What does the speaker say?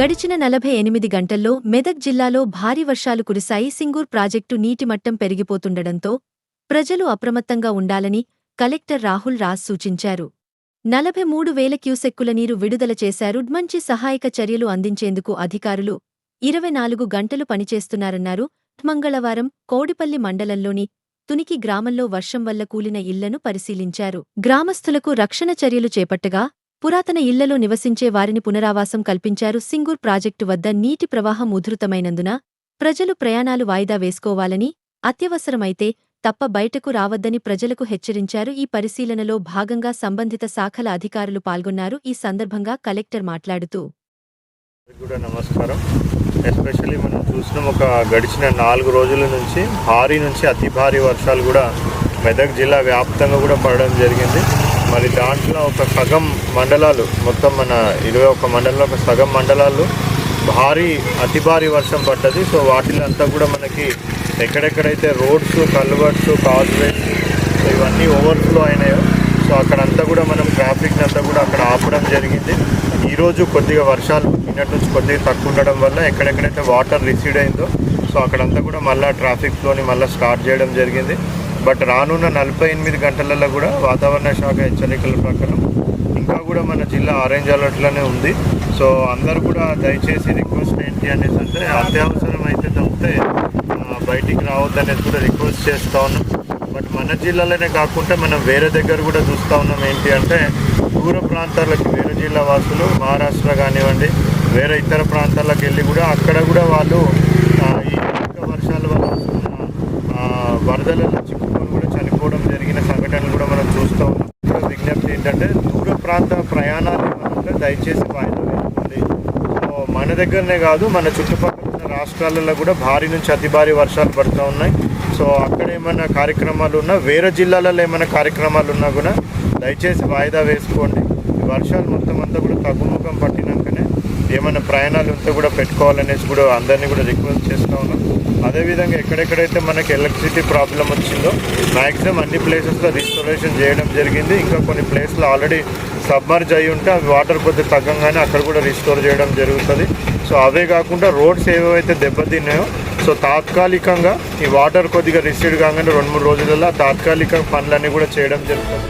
గడిచిన నలభై ఎనిమిది గంటల్లో మెదక్ జిల్లాలో భారీ వర్షాలు కురిశాయి. సింగూర్ ప్రాజెక్టు నీటిమట్టం పెరిగిపోతుండటంతో ప్రజలు అప్రమత్తంగా ఉండాలని కలెక్టర్ రాహుల్ రాజ్ సూచించారు. నలభై మూడు వేల క్యూసెక్కుల నీరు విడుదల చేశారు. మంచి సహాయక చర్యలు అందించేందుకు అధికారులు ఇరవై నాలుగు గంటలు పనిచేస్తున్నారన్నారు. మంగళవారం కోడిపల్లి మండలంలోని తునికి గ్రామంలో వర్షం వల్ల కూలిన ఇళ్ళను పరిశీలించారు. గ్రామస్థులకు రక్షణ చర్యలు చేపట్టగా పురాతన ఇళ్ళలో నివసించే వారిని పునరావాసం కల్పించారు సింగూర్ ప్రాజెక్టు వద్ద నీటి ప్రవాహం ఉధృతమైనందున ప్రజలు ప్రయాణాలు వాయిదా వేసుకోవాలని అత్యవసరమైతే తప్ప బయటకు రావద్దని ప్రజలకు హెచ్చరించారు. ఈ పరిశీలనలో భాగంగా సంబంధిత శాఖల అధికారులు పాల్గొన్నారు. ఈ సందర్భంగా కలెక్టర్ మాట్లాడుతూ కూడా నమస్కారం. ఎస్పెషల్లీ మనం చూసినాం ఒక గడిచిన నాలుగు రోజుల నుంచి భారీ నుంచి అతి భారీ వర్షాలు కూడా మెదక్ జిల్లా వ్యాప్తంగా కూడా పడడం జరిగింది. మరి దాంట్లో ఒక సగం మండలాలు మొత్తం మన ఇరవై ఒక మండలంలో ఒక సగం మండలాలు భారీ అతి భారీ వర్షం పడ్డది. సో వాటిలో అంతా కూడా మనకి ఎక్కడెక్కడైతే రోడ్స్ కల్వర్ట్స్ కాజ్వేస్ ఇవన్నీ ఓవర్ఫ్లో అయినాయో సో అక్కడంతా కూడా మనం ట్రాఫిక్ అంతా కూడా అక్కడ ఆపడం జరిగింది. ఈరోజు కొద్దిగా వర్షాలు నిన్నటి నుంచి కొద్దిగా తక్కువ ఉండడం వల్ల ఎక్కడెక్కడైతే వాటర్ రిసీడ్ అయిందో సో అక్కడంతా కూడా మళ్ళీ ట్రాఫిక్ ఫ్లోని మళ్ళీ స్టార్ట్ చేయడం జరిగింది. బట్ రానున్న నలభై ఎనిమిది గంటలలో కూడా వాతావరణ శాఖ హెచ్చరికల ప్రకారం ఇంకా కూడా మన జిల్లా ఆరెంజ్ అలర్ట్లోనే ఉంది. సో అందరు కూడా దయచేసి రిక్వెస్ట్ ఏంటి అనేసి అంటే అత్యవసరం అయితే తప్పితే బయటికి బయటికి రావద్దనేది కూడా రిక్వెస్ట్ చేస్తూ ఉన్నాం. బట్ మన జిల్లాలోనే కాకుండా మనం వేరే దగ్గర కూడా చూస్తూ ఉన్నాం ఏంటి అంటే దూర ప్రాంతాలకు వేరే జిల్లా వాసులు మహారాష్ట్ర కానివ్వండి వేరే ఇతర ప్రాంతాలకు వెళ్ళి కూడా అక్కడ కూడా వాళ్ళు ఈ వర్షాల వల్ల వరదలలో మనం చూస్తూ ఉన్నాం. విజ్ఞప్తి ఏంటంటే దూర ప్రాంత ప్రయాణాలు ఏమన్నా దయచేసి వాయిదా వేసుకోండి. సో మన దగ్గరనే కాదు మన చుట్టుపక్కల ఉన్న రాష్ట్రాలలో కూడా భారీ నుంచి అతి భారీ వర్షాలు పడుతూ ఉన్నాయి. సో అక్కడ ఏమైనా కార్యక్రమాలు ఉన్నా వేరే జిల్లాలలో ఏమైనా కార్యక్రమాలు ఉన్నా కూడా దయచేసి వాయిదా వేసుకోండి. వర్షాలు మొత్తం అంతా కూడా తగ్గుముఖం పట్టినాకనే ఏమైనా ప్రయాణాలు ఉంటే కూడా పెట్టుకోవాలనేసి కూడా అందరినీ కూడా రిక్వెస్ట్ చేస్తూ ఉన్నాం. అదేవిధంగా ఎక్కడెక్కడైతే మనకి ఎలక్ట్రిసిటీ ప్రాబ్లం వచ్చిందో మ్యాక్సిమం అన్ని ప్లేసెస్లో రిస్టోరేషన్ చేయడం జరిగింది. ఇంకా కొన్ని ప్లేస్లో ఆల్రెడీ సబ్మర్జ్ అయి ఉంటే అవి వాటర్ కొద్దిగా తగ్గంగానే అక్కడ కూడా రిస్టోర్ చేయడం జరుగుతుంది. సో అవే కాకుండా రోడ్స్ ఏవైతే దెబ్బతిన్నాయో సో తాత్కాలికంగా ఈ వాటర్ కొద్దిగా రిసీడ్ కాగానే రెండు మూడు రోజులలో తాత్కాలిక పనులన్నీ కూడా చేయడం జరుగుతుంది.